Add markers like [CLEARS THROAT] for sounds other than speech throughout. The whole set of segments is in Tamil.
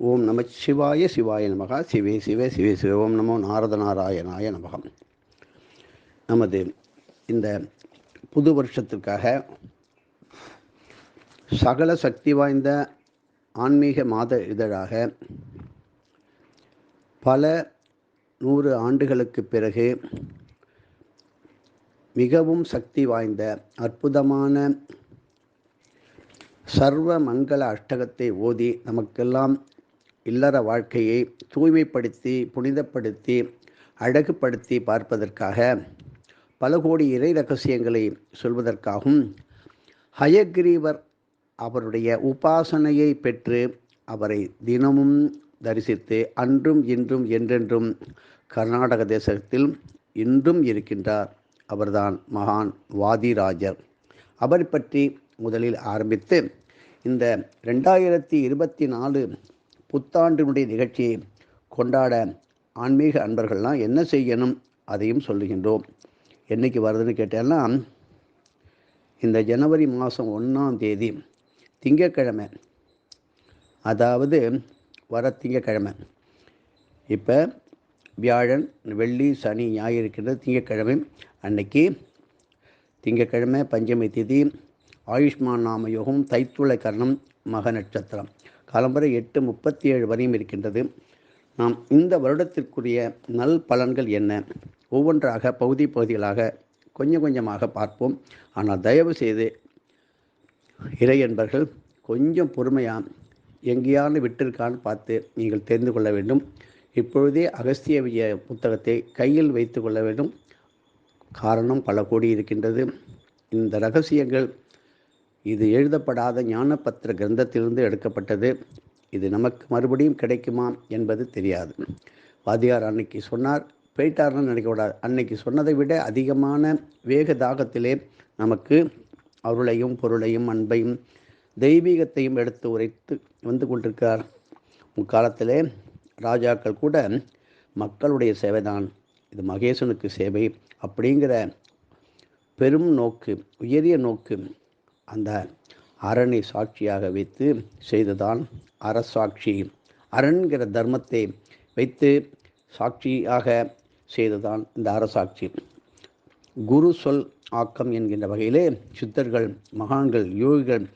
ஓம் நம சிவாய சிவாய நமகா. சிவே சிவே சிவே சிவ. ஓம் நமோ நாரத நாராயணாய நமகம் நமது இந்த புது வருஷத்திற்காக சகல சக்தி வாய்ந்த ஆன்மீக மாத இதழாக பல நூறு ஆண்டுகளுக்கு பிறகு மிகவும் சக்தி வாய்ந்த அற்புதமான சர்வ மங்கள அஷ்டகத்தை ஓதி நமக்கெல்லாம் இல்லற வாழ்க்கையை தூய்மைப்படுத்தி புனிதப்படுத்தி அழகுபடுத்தி பார்ப்பதற்காக பல கோடி இறை ரகசியங்களை சொல்வதற்காகவும் ஹயக்ரீவர் அவருடைய உபாசனையை பெற்று அவரை தினமும் தரிசித்து அன்றும் இன்றும் என்றென்றும் கர்நாடக தேசத்தில் இன்றும் இருக்கின்றார். அவர்தான் மகான் வாதிராஜர். அவர் பற்றி முதலில் ஆரம்பித்து இந்த ரெண்டாயிரத்தி இருபத்தி நாலு புத்தாண்டினுடைய நிகழ்ச்சியை கொண்டாட ஆன்மீக அன்பர்கள்லாம் என்ன செய்யணும் அதையும் சொல்லுகின்றோம். என்றைக்கு வருதுன்னு கேட்டேன்னா இந்த ஜனவரி மாதம் ஒன்றாம் தேதி திங்கக்கிழமை அதாவது வர திங்கக்கிழமை இப்போ வியாழன் வெள்ளி சனி ஞாயிறு இருக்கின்றது திங்கக்கிழமை அன்னைக்கு திங்கக்கிழமை பஞ்சமி திதி ஆயுஷ்மான் நாம யோகம் தைத்துளை கர்ணம் மக நட்சத்திரம் காலம்பரை எட்டு முப்பத்தி ஏழு வரையும் இருக்கின்றது. நாம் இந்த வருடத்திற்குரிய நல் பலன்கள் என்ன? ஒவ்வொன்றாக பகுதி பகுதிகளாக கொஞ்சம் கொஞ்சமாக பார்ப்போம். ஆனால் தயவு செய்து இறை என்பர்கள் கொஞ்சம் பொறுமையாக எங்கேயாவது விட்டிருக்கான்னு பார்த்து நீங்கள் தெரிந்து கொள்ள வேண்டும். இப்பொழுதே அகஸ்திய விஜய புத்தகத்தை கையில் வைத்து கொள்ள வேண்டும். காரணம் பல கோடி இருக்கின்றது. இந்த ரகசியங்கள் இது எழுதப்படாத ஞானபத்திர கிரந்தத்திலிருந்து எடுக்கப்பட்டது. இது நமக்கு மறுபடியும் கிடைக்குமா என்பது தெரியாது. வாதியார் அன்னைக்கு சொன்னார் போயிட்டார்னு நினைக்கக்கூடாது அன்னைக்கு சொன்னதை விட அதிகமான வேக தாகத்திலே நமக்கு அருளையும் பொருளையும் அன்பையும் தெய்வீகத்தையும் எடுத்து உரைத்து வந்து கொண்டிருக்கிறார். முக்காலத்திலே ராஜாக்கள் கூட மக்களுடைய சேவைதான் இது மகேசனுக்கு சேவை அப்படிங்கிற பெரும் நோக்கு உயரிய நோக்கு அந்த அரணை சாட்சியாக வைத்து செய்ததான் அரசாட்சி. அரண்கிற தர்மத்தை வைத்து சாட்சியாக செய்ததான் இந்த அரசாட்சி. குரு சொல் ஆக்கம் என்கின்ற வகையிலே சித்தர்கள் மகான்கள் யோகிகள்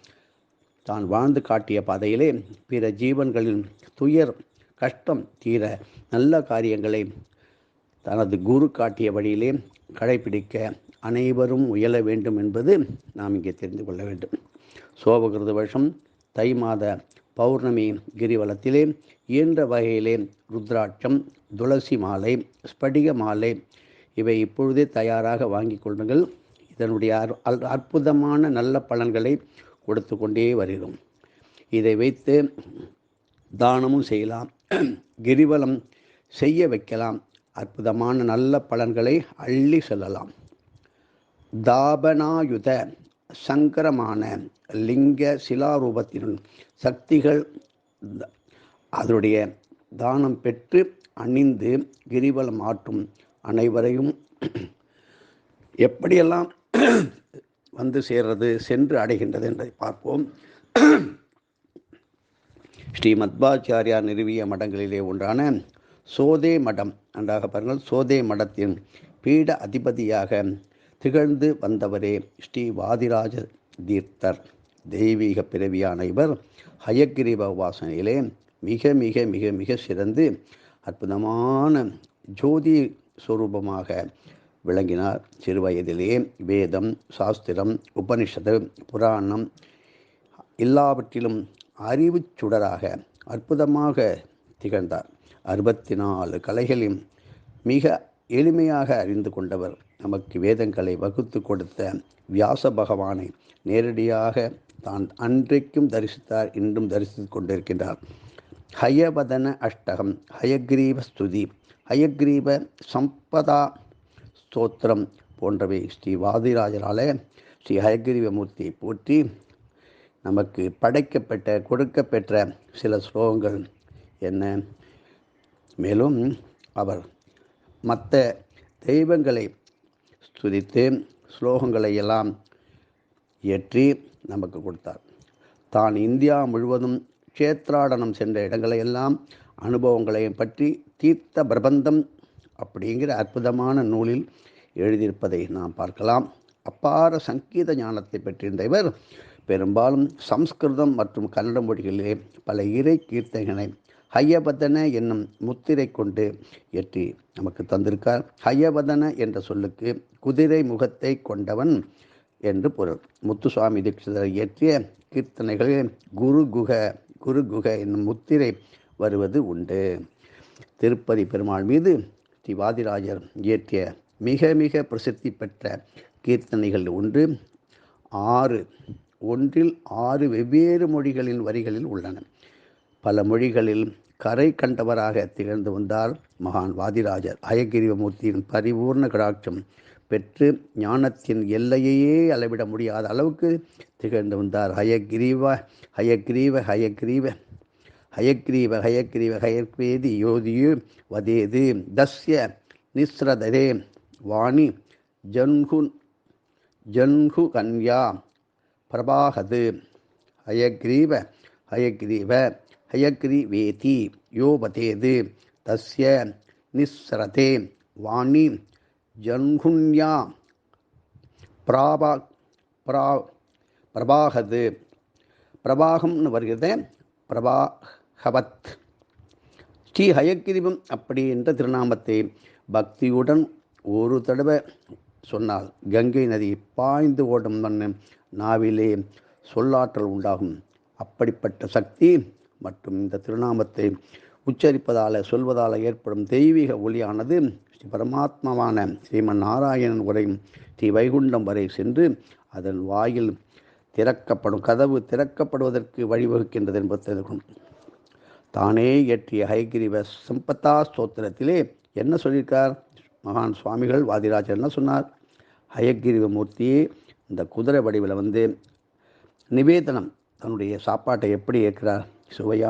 தான் வாழ்ந்து காட்டிய பாதையிலே பிற ஜீவன்களின் துயர் கஷ்டம் தீர நல்ல காரியங்களை தனது குரு காட்டிய வழியிலே கடைபிடிக்க அனைவரும் உயல வேண்டும் என்பது நாம் இங்கே தெரிந்து கொள்ள வேண்டும். சோபகிருத வருஷம் தை மாத பௌர்ணமி கிரிவலத்திலே இயன்ற வகையிலே ருத்ராட்சம் துளசி மாலை ஸ்படிக மாலை இவை இப்பொழுதே தயாராக வாங்கி கொள்ளுங்கள். இதனுடைய அற்புதமான நல்ல பலன்களை கொடுத்து கொண்டே வருகிறோம். இதை வைத்து தானமும் செய்யலாம் கிரிவலம் செய்ய வைக்கலாம். அற்புதமான நல்ல பலன்களை அள்ளி செல்லலாம். தாபனாயுத சங்கரமான லிங்க சிலாரூபத்தின் சக்திகள் அதனுடைய தானம் பெற்று அணிந்து கிரிவலம் ஆற்றும் அனைவரையும் [CLEARS THROAT] எப்படியெல்லாம் [CLEARS THROAT] வந்து சேர்றது சென்று அடைகின்றது என்பதை பார்ப்போம். [CLEARS THROAT] ஸ்ரீ மத்வாச்சாரியா நிறுவிய மடங்களிலே ஒன்றான சோதே மடம் நன்றாக பாருங்கள் சோதே மடத்தின் பீட அதிபதியாக திகழ்ந்து வந்தவரே ஸ்ரீ வாதிராஜ தீர்த்தர் தெய்வீக பிறவியான இவர் ஹயக்கிரீப உபாசனையிலே மிக மிக மிக மிக சிறந்து அற்புதமான ஜோதி ஸ்வரூபமாக விளங்கினார். சிறுவயதிலே வேதம் சாஸ்திரம் உபனிஷது புராணம் எல்லாவற்றிலும் அறிவு சுடராக அற்புதமாக திகழ்ந்தார். அறுபத்தி நாலு கலைகளில் மிக எளிமையாக அறிந்து கொண்டவர். நமக்கு வேதங்களை வகுத்து கொடுத்த வியாச பகவானை நேரடியாக தான் அன்றைக்கும் தரிசித்தார் இன்றும் தரிசித்து கொண்டிருக்கின்றார். ஹயவதன அஷ்டகம் ஹயக்ரீவ ஸ்துதி ஹயக்ரீவ சம்பதா ஸ்தோத்திரம் போன்றவை ஸ்ரீ வாதிராஜரால ஸ்ரீ ஹயக்ரீவமூர்த்தியை போற்றி நமக்கு படைக்கப்பட்ட கொடுக்கப்பெற்ற சில ஸ்லோகங்கள் என்ன? மேலும் அவர் மற்ற தெய்வங்களை ஸ்துதித்து ஸ்லோகங்களை எல்லாம் இயற்றி நமக்கு கொடுத்தார். தான் இந்தியா முழுவதும் க்ஷேத்ராடனம் சென்ற இடங்களை எல்லாம் பற்றி தீர்த்த பிரபந்தம் அப்படிங்கிற அற்புதமான நூலில் எழுதியிருப்பதை நாம் பார்க்கலாம். அப்பார சங்கீத ஞானத்தை பெற்றிருந்த இவர் பெரும்பாலும் சம்ஸ்கிருதம் மற்றும் கன்னட மொழிகளிலே பல இறை கீர்த்தைகளை ஹையபதன என்னும் முத்திரை கொண்டு ஏற்றி நமக்கு தந்திருக்கார். ஹையபதன என்ற சொல்லுக்கு குதிரை முகத்தை கொண்டவன் என்று பொருள். முத்துசுவாமி தீட்சிதர் இயற்றிய கீர்த்தனைகளில் குரு குக குரு குக என்னும் முத்திரை வருவது உண்டு. திருப்பதி பெருமாள் மீது திவாதிராஜர் இயற்றிய மிக மிக பிரசித்தி பெற்ற கீர்த்தனைகள் ஒன்று ஆறு. ஒன்றில் ஆறு வெவ்வேறு மொழிகளின் வரிகளில் உள்ளன. பல மொழிகளில் கரை கண்டவராக திகழ்ந்து வந்தார் மகான் வாதிராஜர். அயகிரிவமூர்த்தியின் பரிபூர்ண கடாட்சம் பெற்று ஞானத்தின் எல்லையையே அளவிட முடியாத அளவுக்கு திகழ்ந்து வந்தார். ஹயக்ரீவ ஹயக்ரீவ ஹயக்ரீவ ஹயக்ரீவ ஹயக்ரீவ ஹயக்வேதி யோதியு வதேது தஸ்ய நிஸ்ரதரே வாணி ஜன்கு ஜன்ஹு கன்யா பிரபாகது. ஹயக்ரீவ ஹயக்ரீவ ஹயக்ரீவேதி யோபதேது தஸ்ய நிஸ்ரதே வாணி ஜன்குன்யா பிராபா பிரா பிரபாகது. பிரபாகம்னு வருகிறது பிரபாகவத். ஸ்ரீ ஹயக்கிரிவம் அப்படி என்ற திருநாமத்தை பக்தியுடன் ஒரு தடவை சொன்னால் கங்கை நதி பாய்ந்து ஓடும் மண் நாவிலே சொல்லாற்றல் உண்டாகும். அப்படிப்பட்ட சக்தி மற்றும் இந்த திருநாமத்தை உச்சரிப்பதால் சொல்வதால் ஏற்படும் தெய்வீக ஒளியானது ஸ்ரீ பரமாத்மாவான ஸ்ரீமன் நாராயணன் உரை ஸ்ரீ வைகுண்டம் வரை சென்று அதன் வாயில் திறக்கப்படும் கதவு திறக்கப்படுவதற்கு வழிவகுக்கின்றது என்பது தெரிவிக்கும் தானே இயற்றிய ஹைகிரிவ சம்பத்தா ஸ்தோத்திரத்திலே என்ன சொல்லியிருக்கார்? மகான் சுவாமிகள் வாதிராஜர் என்ன சொன்னார்? ஹயகிரிவ மூர்த்தியே இந்த குதிரை வடிவில் வந்து நிவேதனம் தன்னுடைய சாப்பாட்டை எப்படி ஏற்கிறார்? சுவையா